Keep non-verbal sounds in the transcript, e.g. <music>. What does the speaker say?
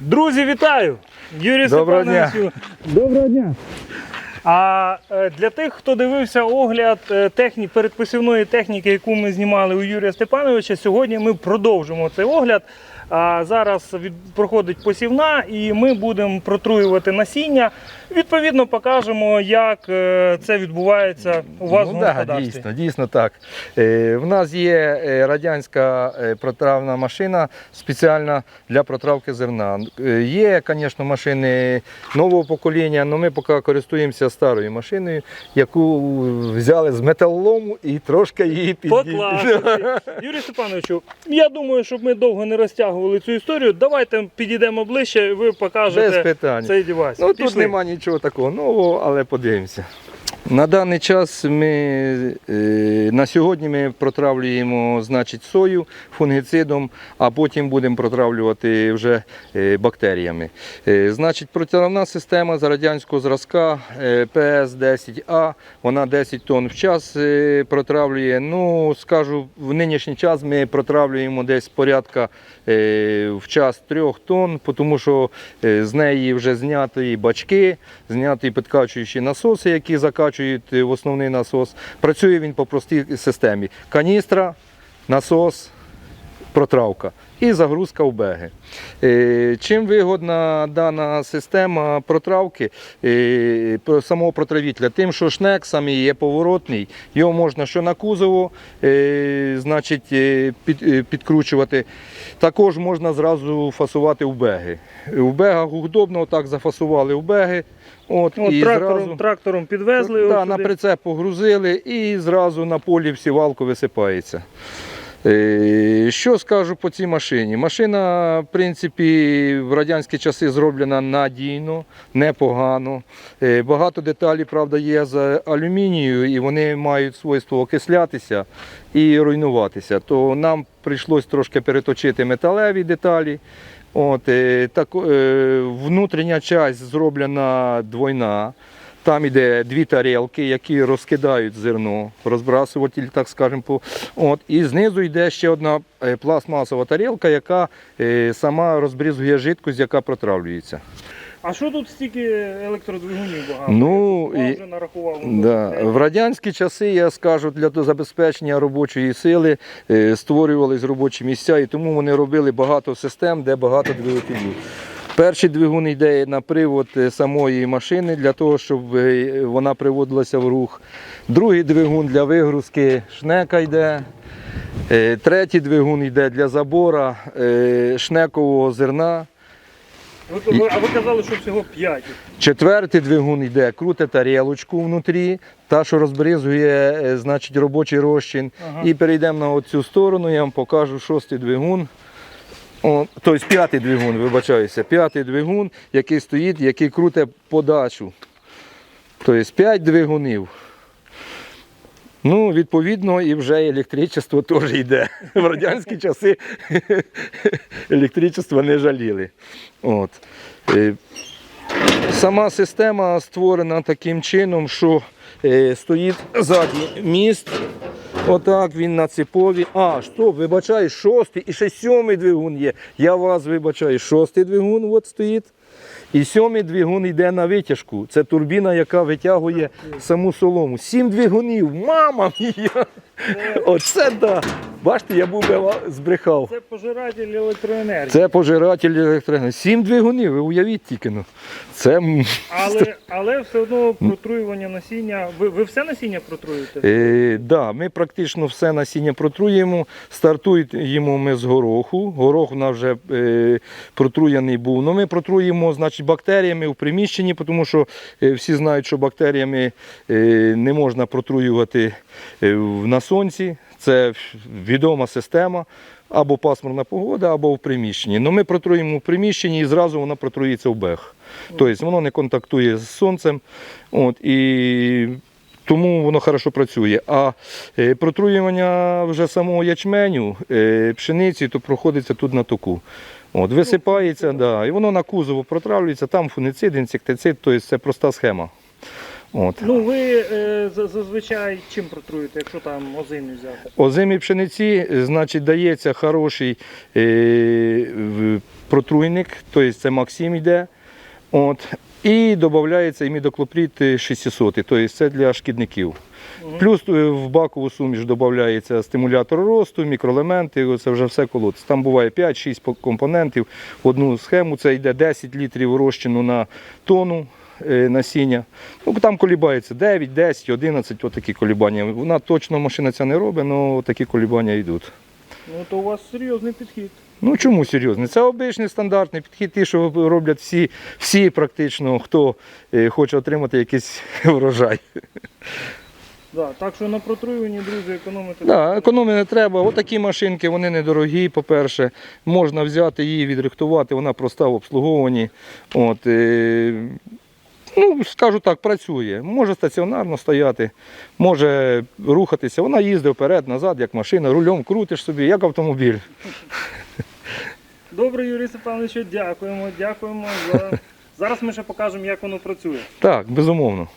Друзі, вітаю! Юрій Доброго Степановичу. Доброго дня! А е, для тих, хто дивився огляд е, техні, передпосівної техніки, яку ми знімали у Юрія Степановича, сьогодні ми продовжимо цей огляд. А зараз від, проходить посівна, і ми будемо протруювати насіння. Відповідно, покажемо, як е, це відбувається у вас ну, в господарстві. дійсно, дійсно так. Е, в нас є е, радянська протравна машина спеціальна для протравки зерна. Є, звісно, машини нового покоління, але ми поки користуємося старою машиною, яку взяли з металолому і трошки її підняли. Юрій Степановичу, я думаю, щоб ми довго не розтягували цю історію, давайте підійдемо ближче, і ви покажете Без питань. цей девайс. Ну, тут нема нічого такого нового, але подивимося. На даний час ми е, на сьогодні ми протравлюємо значить, сою фунгицидом, а потім будемо протравлювати вже е, бактеріями. Е, Значить, протравна система з радянського зразка е, ПС-10А, вона 10 тонн в час протравлює. Ну, скажу, в нинішній час ми протравлюємо десь порядка в час 3 тонн, тому що з неї вже зняті бачки, зняті підкачуючі насоси, які закачують е, в основний насос. Працює він по простій системі. Каністра, насос, протравка і загрузка в беги. Е, Чим вигодна дана система протравки е, самого протравітля? Тим, що шнек самий є поворотний, його можна що на кузово е, значить, під, підкручувати. Також можна зразу фасувати в беги. В бегах удобно, так зафасували в беги. От, От, і трактором, зразу... трактором підвезли. Да, на прицеп погрузили і зразу на полі в сівалку висипається. Е, Що скажу по цій машині? Машина, в принципі, в радянські часи зроблена надійно, непогано. Е, Багато деталей, правда, є з алюмінію, і вони мають свойство окислятися і руйнуватися. То нам прийшлось трошки переточити металеві деталі. От, е, так, внутрішня частина зроблена двойна. Там іде дві тарілки, які розкидають зерно, розбрасуватель, так скажемо. по- От, і знизу йде ще одна е, пластмасова тарілка, яка е, сама розбризує жидкость, яка протравлюється. А що тут стільки електродвигунів багато? Ну, Я вже нарахував. Да. В радянські часи, я скажу, для забезпечення робочої сили е, створювались робочі місця, і тому вони робили багато систем, де багато двигунів. Перший двигун йде на привод е, самої машини для того, щоб е, вона приводилася в рух. Другий двигун для вигрузки шнека йде. Е, Третій двигун йде для забора шнекового зерна. А ви казали, що всього 5. Четвертий двигун йде, крутить тарілочку внутрі, та, що розбризує значить, робочий розчин. Ага. І перейдемо на оцю сторону, я вам покажу шостий двигун. Тобто п'ятий двигун, вибачаюся, п'ятий двигун, який стоїть, який крутить подачу. Тобто п'ять двигунів. Ну, відповідно, і вже електричество теж йде. <laughs> В радянські часи <laughs> електричество не жаліли. От. Е, Сама система створена таким чином, що е, стоїть ззаді міст. Отак він на ципові. А, стоп, вибачаю, шостий і ще сьомий двигун є. Я вас вибачаю, шостий двигун от стоїть. І сьомий двигун йде на витяжку. Це турбіна, яка витягує саму солому. Сім двигунів, мама мія! Оце да. Бачите, я був би збрехав. Це пожиратель електроенергії. Це пожиратель електроенергії. Сім двигунів, ви уявіть тільки. Ну. Це Але, <laughs> але все одно протруювання насіння. Ви, ви все насіння протруєте? Е, да, ми практично все насіння протруємо. Стартуємо ми з гороху. Горох у нас вже е, протруєний був. Ну, ми протруємо значить, бактеріями в приміщенні, тому що е, всі знають, що бактеріями е, не можна протруювати е, на сонці. Це відома система. Або пасмурна погода, або в приміщенні. Ну, ми протруємо в приміщенні і зразу воно протруїться в бег. Тобто воно не контактує з сонцем. От, і тому воно хорошо працює. А е, протруювання вже самого ячменю, е, пшениці, то проходиться тут на току. От, висипається, да, і воно на кузово протравлюється, там фуницид, інсектицид, тобто це проста схема. От. Ну ви е, зазвичай чим протруєте, якщо там озимі взяти? Озимій пшениці, е, значить, дається хороший е, протруйник, тобто це Максим йде. От. І додається імідоклопрід 600, тобто це для шкідників. Плюс е, в бакову суміш додається стимулятор росту, мікроелементи, це вже все колотиться. Там буває 5-6 компонентів. В одну схему це йде 10 літрів розчину на тонну е, насіння. Ну, там колібається 9, 10, 11, отакі колібання. Вона точно машина ця не робить, але такі колібання йдуть. Ну то у вас серйозний підхід. Ну чому серйозно? Це обичний стандартний підхід, ті, що роблять всі, всі практично, хто е, хоче отримати якийсь <laughs> врожай. Да, так що на протруюванні, друзі, економити. Да, економії не треба. Отакі машинки, вони недорогі, по-перше. Можна взяти її, відрихтувати, вона проста в обслуговуванні. От, е, ну, скажу так, працює. Може стаціонарно стояти, може рухатися. Вона їздить вперед, назад, як машина, рулем крутиш собі, як автомобіль. Добре, Юрій Степанович, дякуємо, дякуємо за. Зараз ми ще покажемо, як воно працює. Так, безумовно.